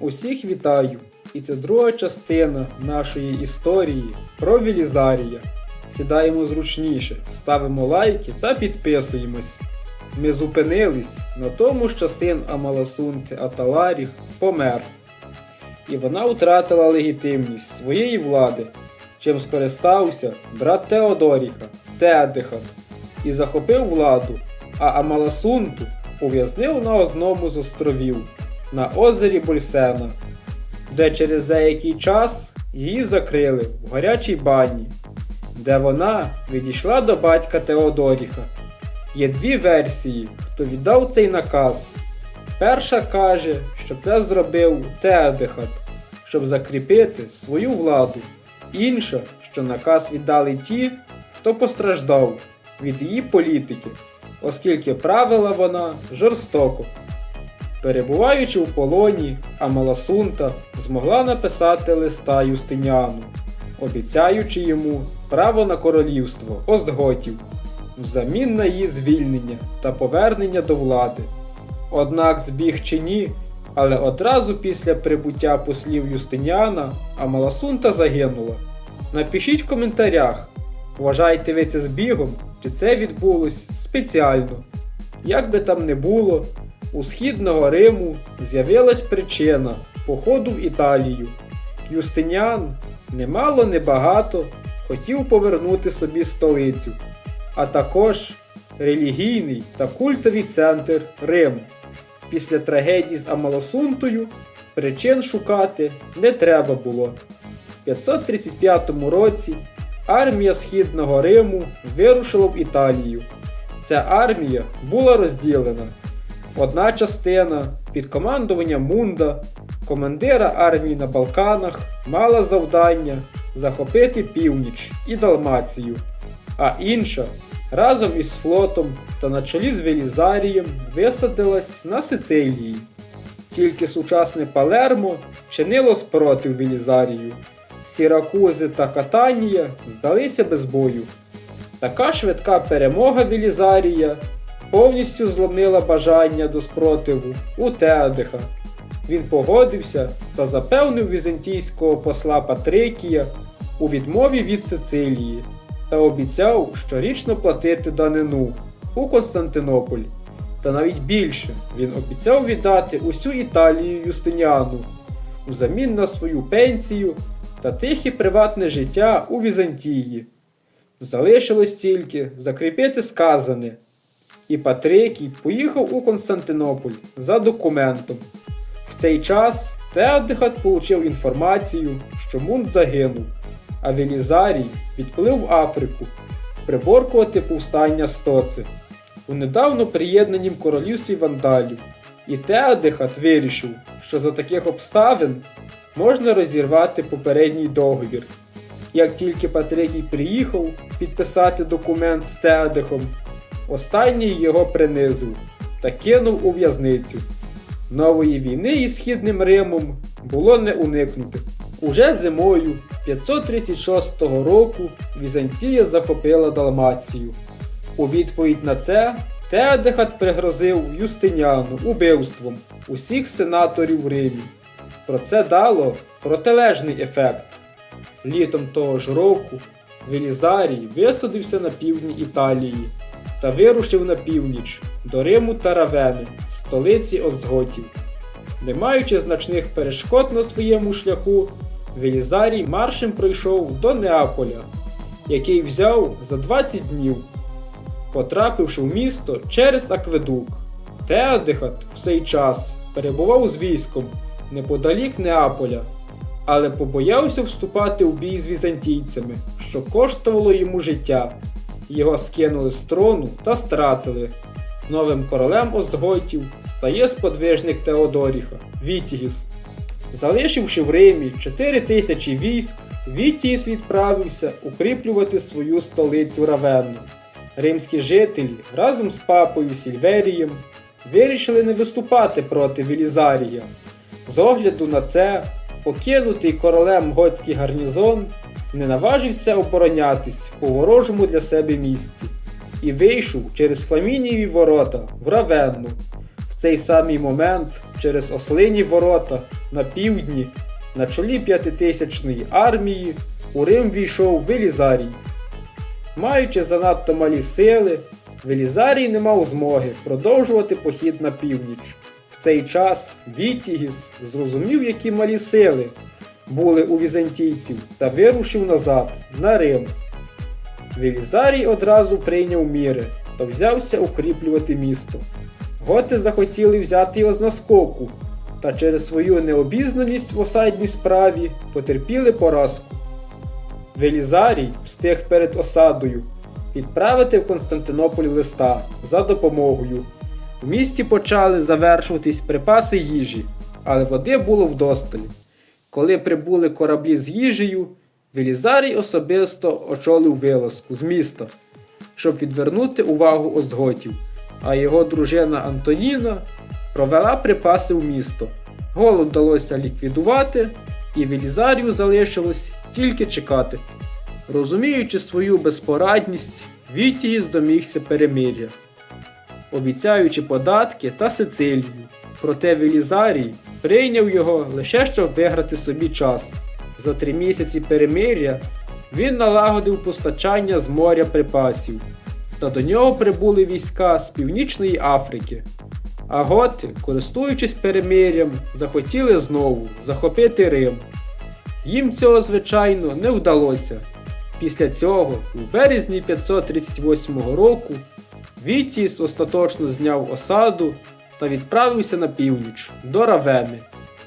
Усіх вітаю! І це друга частина нашої історії про Велізарія. Сідаємо зручніше, ставимо лайки та підписуємось. Ми зупинились на тому, що син Амаласунти Аталаріх помер, і вона втратила легітимність своєї влади, чим скористався брат Теодоріха Теодиха і захопив владу, а Амаласунту ув'язнив на одному з островів на озері Больсена, де через деякий час її закрили в гарячій бані, де вона відійшла до батька Теодоріха. Є дві версії, хто віддав цей наказ. Перша каже, що це зробив Теодихат, щоб закріпити свою владу. Інша, що наказ віддали ті, хто постраждав від її політики, оскільки правила вона жорстоко. Перебуваючи у полоні, Амаласунта змогла написати листа Юстиніану, обіцяючи йому право на королівство Остготів взамін на її звільнення та повернення до влади. Однак збіг чи ні, але одразу після прибуття послів Юстиніана Амаласунта загинула. Напишіть в коментарях, вважаєте ви це збігом, чи це відбулось спеціально. Як би там не було, у східного Риму з'явилась причина походу в Італію. Юстиніан немало небагато хотів повернути собі столицю, а також релігійний та культовий центр Рим. Після трагедії з Амалосунтою причин шукати не треба було. В 535 році армія Східного Риму вирушила в Італію. Ця армія була розділена. Одна частина під командуванням Мунда, командира армії на Балканах, мала завдання захопити північ і Далмацію, а інша разом із флотом та на чолі з Велізарієм висадилась на Сицилії. Тільки сучасне Палермо чинило спротив Велізарію. Сіракузи та Катанія здалися без бою. Така швидка перемога Велізарія повністю зломила бажання до спротиву у Теодиха. Він погодився та запевнив візантійського посла Патрикія у відмові від Сицилії та обіцяв щорічно платити данину у Константинополь. Та навіть більше він обіцяв віддати усю Італію Юстиніану взамін на свою пенсію та тихе приватне життя у Візантії. Залишилось тільки закріпити сказане. І Патрикій поїхав у Константинополь за документом. В цей час Теодихат получив інформацію, що Мунт загинув, а Велізарій відплив Африку приборкувати повстання Стоци у недавно приєднанім королівстві вандалів. І Теодихат вирішив, що за таких обставин можна розірвати попередній договір. Як тільки Патрикій приїхав підписати документ з Теодихом, останній його принизив та кинув у в'язницю. Нової війни із Східним Римом було не уникнути. Уже зимою 536 року Візантія захопила Далмацію. У відповідь на це Теодехат пригрозив Юстиніану убивством усіх сенаторів Римі. Про це дало протилежний ефект. Літом того ж року Велізарій висадився на півдні Італії та вирушив на північ до Риму та Равени, столиці Остготів. Не маючи значних перешкод на своєму шляху, Велізарій маршем пройшов до Неаполя, який взяв за 20 днів, потрапивши в місто через Акведук. Теодихат в цей час перебував з військом неподалік Неаполя, але побоявся вступати у бій з візантійцями, що коштувало йому життя. Його скинули з трону та стратили. Новим королем Остгойтів стає сподвижник Теодоріха Вітігіс. Залишивши в Римі 4 тисячі військ, Вітігіс відправився укріплювати свою столицю Равенну. Римські жителі разом з папою Сільверієм вирішили не виступати проти Велізарія. З огляду на це, покинутий королем готський гарнізон не наважився оборонятись у ворожому для себе місті і вийшов через Фламінієві ворота в Равенну. В цей самий момент через ослині ворота на півдні, на чолі п'ятитисячної армії, у Рим війшов Велізарій. Маючи занадто малі сили, Велізарій не мав змоги продовжувати похід на північ. В цей час Вітігіс зрозумів, які малі сили були у візантійців та вирушив назад на Рим. Велізарій одразу прийняв міри та взявся укріплювати місто. Готи захотіли взяти його з наскоку, та через свою необізнаність в осадній справі потерпіли поразку. Велізарій встиг перед осадою відправити в Константинополь листа за допомогою. В місті почали завершуватись припаси їжі, але води було вдосталь. Коли прибули кораблі з їжею, Велізарій особисто очолив вилазку з міста, щоб відвернути увагу остготів, а його дружина Антоніна провела припаси в місто. Голод вдалося ліквідувати, і Велізарію залишилось тільки чекати. Розуміючи свою безпорадність, Вітігіс домігся перемир'я, обіцяючи податки та Сицилію. Проте Велізарій прийняв його лише щоб виграти собі час. За три місяці перемир'я він налагодив постачання з моря припасів, та до нього прибули війська з Північної Африки. А готи, користуючись перемир'ям, захотіли знову захопити Рим. Їм цього, звичайно, не вдалося. Після цього, у березні 538 року, Вітіс остаточно зняв осаду та відправився на північ до Равени,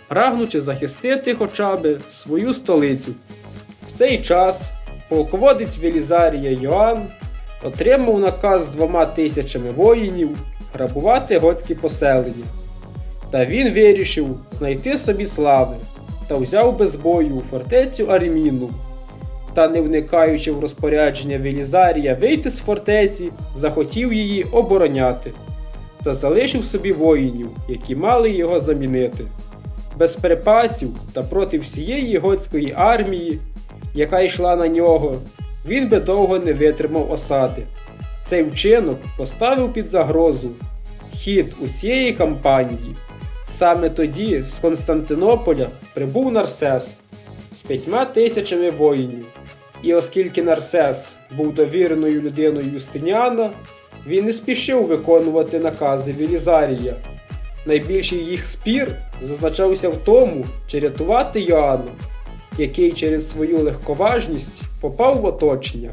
прагнучи захистити хоча б свою столицю. В цей час полководець Велізарія Йоанн отримав наказ з двома тисячами воїнів грабувати готські поселення. Та він вирішив знайти собі слави та взяв без бою фортецю Арміну. Та, не вникаючи в розпорядження Велізарія вийти з фортеці, захотів її обороняти та залишив собі воїнів, які мали його замінити. Без припасів та проти всієї готської армії, яка йшла на нього, він би довго не витримав осади. Цей вчинок поставив під загрозу хід усієї кампанії. Саме тоді з Константинополя прибув Нарсес з п'ятьма тисячами воїнів. І оскільки Нарсес був довіреною людиною Юстиніана, він не спішив виконувати накази Велізарія. Найбільший їх спір зазначався в тому, чи рятувати Йоанна, який через свою легковажність попав в оточення.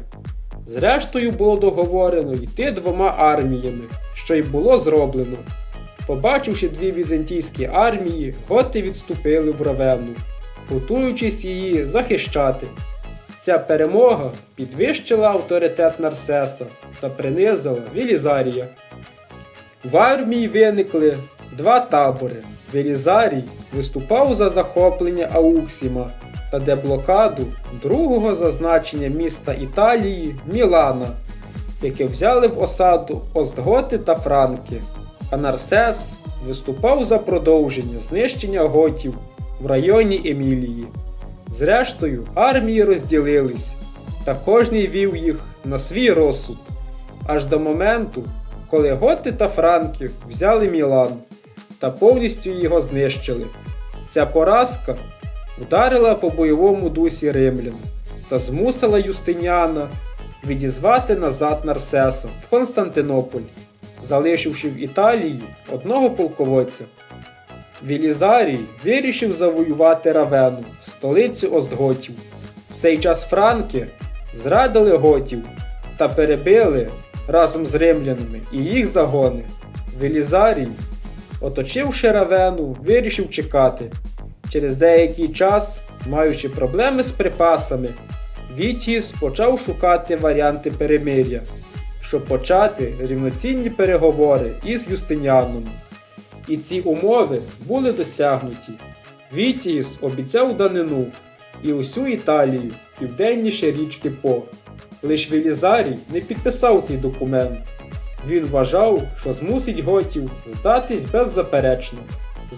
Зрештою було договорено йти двома арміями, що й було зроблено. Побачивши дві візантійські армії, готи відступили в Равенну, готуючись її захищати. Ця перемога підвищила авторитет Нарсеса та принизила Велізарія. В армії виникли два табори. Велізарій виступав за захоплення Ауксіма та деблокаду другого за значення міста Італії Мілана, яке взяли в осаду Остготи та Франки. А Нарсес виступав за продовження знищення готів в районі Емілії. Зрештою, армії розділились, та кожний вів їх на свій розсуд, аж до моменту, коли готи та франки взяли Мілан та повністю його знищили. Ця поразка вдарила по бойовому дусі римлян та змусила Юстиніана відізвати назад Нарсеса в Константинополь, залишивши в Італії одного полководця. Велізарій вирішив завоювати Равену, столицю Остготів. В цей час франки зрадили готів та перебили разом з римлянами і їх загони. Велізарій, оточивши Равену, вирішив чекати. Через деякий час, маючи проблеми з припасами, Вітіс почав шукати варіанти перемир'я, щоб почати рівноцінні переговори із Юстиніаном. І ці умови були досягнуті. Вітіїс обіцяв данину і усю Італію, південніше річки По. Лиш Велізарій не підписав цей документ. Він вважав, що змусить готів здатись беззаперечно.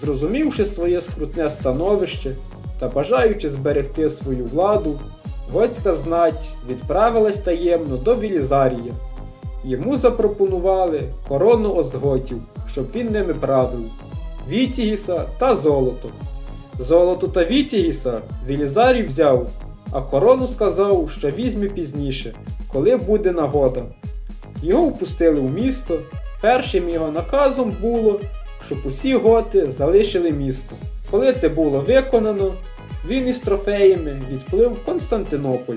Зрозумівши своє скрутне становище та бажаючи зберегти свою владу, готська знать відправилась таємно до Велізарія. Йому запропонували корону Остготів, щоб він ними правив, Вітігіса та золото. Золото та Вітігіса Велізарій взяв, а корону сказав, що візьме пізніше, коли буде нагода. Його впустили в місто. Першим його наказом було, щоб усі готи залишили місто. Коли це було виконано, він із трофеями відплив в Константинополь.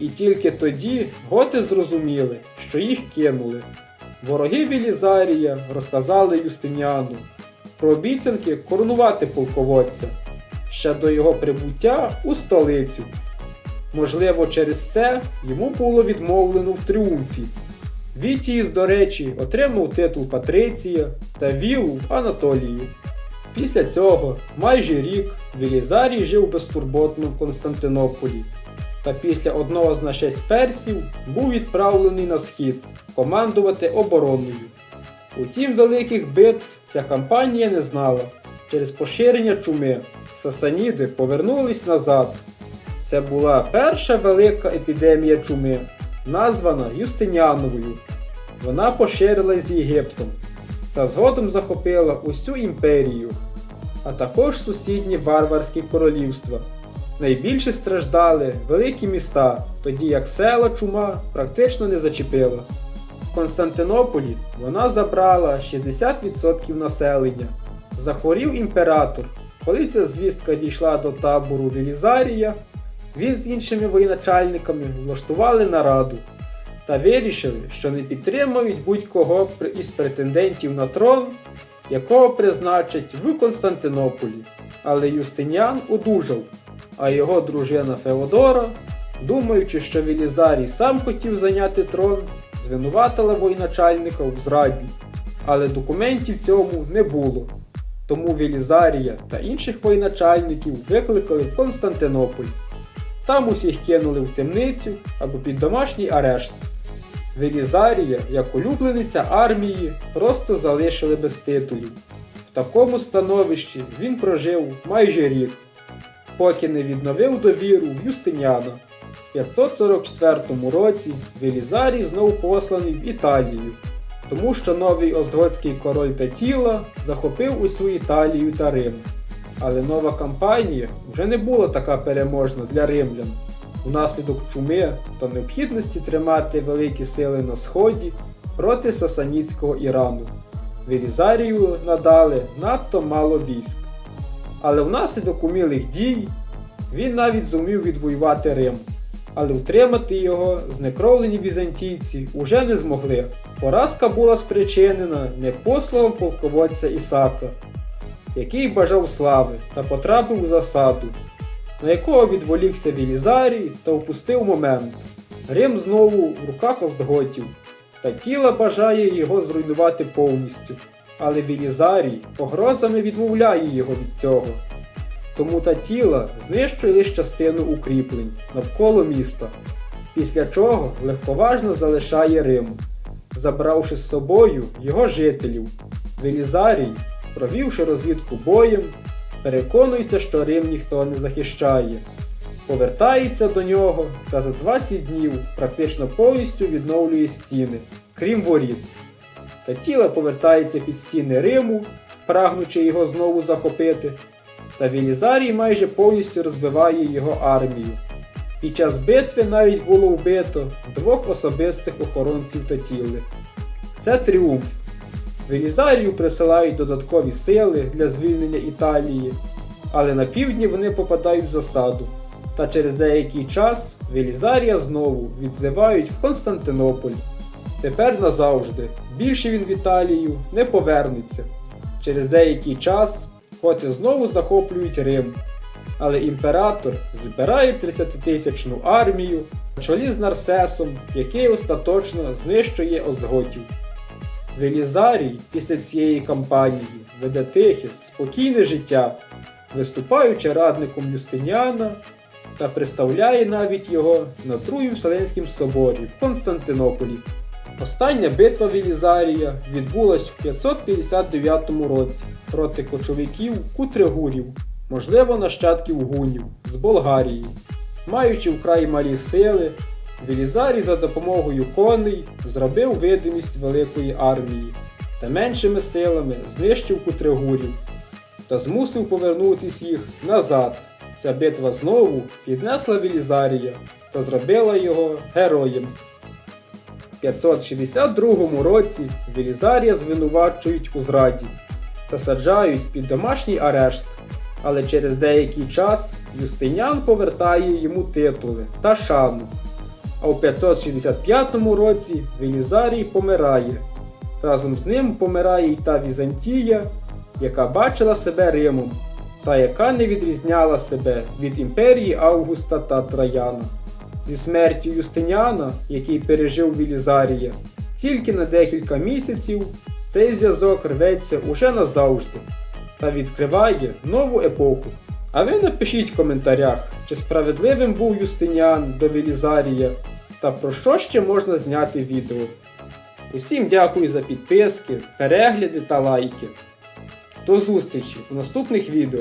І тільки тоді готи зрозуміли, що їх кинули. Вороги Велізарія розказали Юстиніану про обіцянки коронувати полководця ще до його прибуття у столицю. Можливо, через це йому було відмовлено в тріумфі. Вітіїс, до речі, отримав титул Патриція та вілу Анатолію. Після цього майже рік Велізарій жив безтурботно в Константинополі, та після одного з нашесть персів був відправлений на схід командувати обороною. Утім, великих битв ця кампанія не знала. Через поширення чуми сасаніди повернулись назад. Це була перша велика епідемія чуми, названа Юстиніановою. Вона поширилась з Єгиптом та згодом захопила усю імперію, а також сусідні варварські королівства. Найбільше страждали великі міста, тоді як села чума практично не зачепила. В Константинополі вона забрала 60% населення. Захворів імператор. Коли ця звістка дійшла до табору Велізарія, він з іншими воєначальниками влаштували нараду та вирішили, що не підтримують будь-кого із претендентів на трон, якого призначать в Константинополі. Але Юстиніан одужав, а його дружина Феодора, думаючи, що Велізарій сам хотів зайняти трон, звинуватила воєначальника в зраді. Але документів цьому не було. Тому Велізарія та інших воєначальників викликали в Константинополь. Там усіх кинули в темницю або під домашній арешт. Велізарія, як улюблениця армії, просто залишили без титулів. В такому становищі він прожив майже рік, поки не відновив довіру в Юстиніана. В 544 році Велізарій знову посланий в Італію, тому що новий оздготський король Татіла захопив усю Італію та Рим. Але нова кампанія вже не була така переможна для римлян. Внаслідок чуми та необхідності тримати великі сили на сході проти сасанітського Ірану. Велізарію надали надто мало військ. Але внаслідок умілих дій він навіть зумів відвоювати Рим. Але втримати його знекровлені візантійці уже не змогли. Поразка була спричинена непословом полководця Ісака, який бажав слави та потрапив у засаду, на якого відволікся Велізарій та упустив момент. Рим знову в руках оздготів, та тіла бажає його зруйнувати повністю. Але Велізарій погрозами відмовляє його від цього. Тому та тіла знищує лише частину укріплень навколо міста, після чого легковажно залишає Рим, забравши з собою його жителів. Велізарій, провівши розвідку боєм, переконується, що Рим ніхто не захищає. Повертається до нього та за 20 днів практично повністю відновлює стіни, крім воріт. Та тіло повертається під стіни Риму, прагнучи його знову захопити, та Велізарій майже повністю розбиває його армію. Під час битви навіть було вбито двох особистих охоронців Татіли. Це тріумф. Велізарію присилають додаткові сили для звільнення Італії, але на півдні вони попадають в засаду. Та через деякий час Велізарія знову відзивають в Константинополь. Тепер назавжди. Більше він в Італію не повернеться. Через деякий час хоти знову захоплюють Рим. Але імператор збирає 30-тисячну армію на чолі з Нарсесом, який остаточно знищує Оздготів. Велізарій після цієї кампанії веде тихе, спокійне життя, виступаючи радником Юстиніана та представляє навіть його на Другому Вселенському соборі в Константинополі. Остання битва Велізарія відбулась в 559 році проти кочовиків кутригурів, можливо, нащадків гунів з Болгарії. Маючи вкрай малі сили, Велізарій за допомогою коней зробив видимість великої армії та меншими силами знищив кутригурів. та змусив повернутись їх назад. Ця битва знову піднесла Велізарія та зробила його героєм. В 562 році Велізарія звинувачують у зраді та саджають під домашній арешт. Але через деякий час Юстиніан повертає йому титули та шану. А у 565 році Велізарій помирає. Разом з ним помирає й та Візантія, яка бачила себе Римом, та яка не відрізняла себе від імперії Августа та Траяна. Зі смертю Юстиніана, який пережив Велізарія, тільки на декілька місяців цей зв'язок рветься уже назавжди та відкриває нову епоху. А ви напишіть в коментарях, чи справедливим був Юстиніан до Велізарія та про що ще можна зняти відео. Усім дякую за підписки, перегляди та лайки. До зустрічі у наступних відео.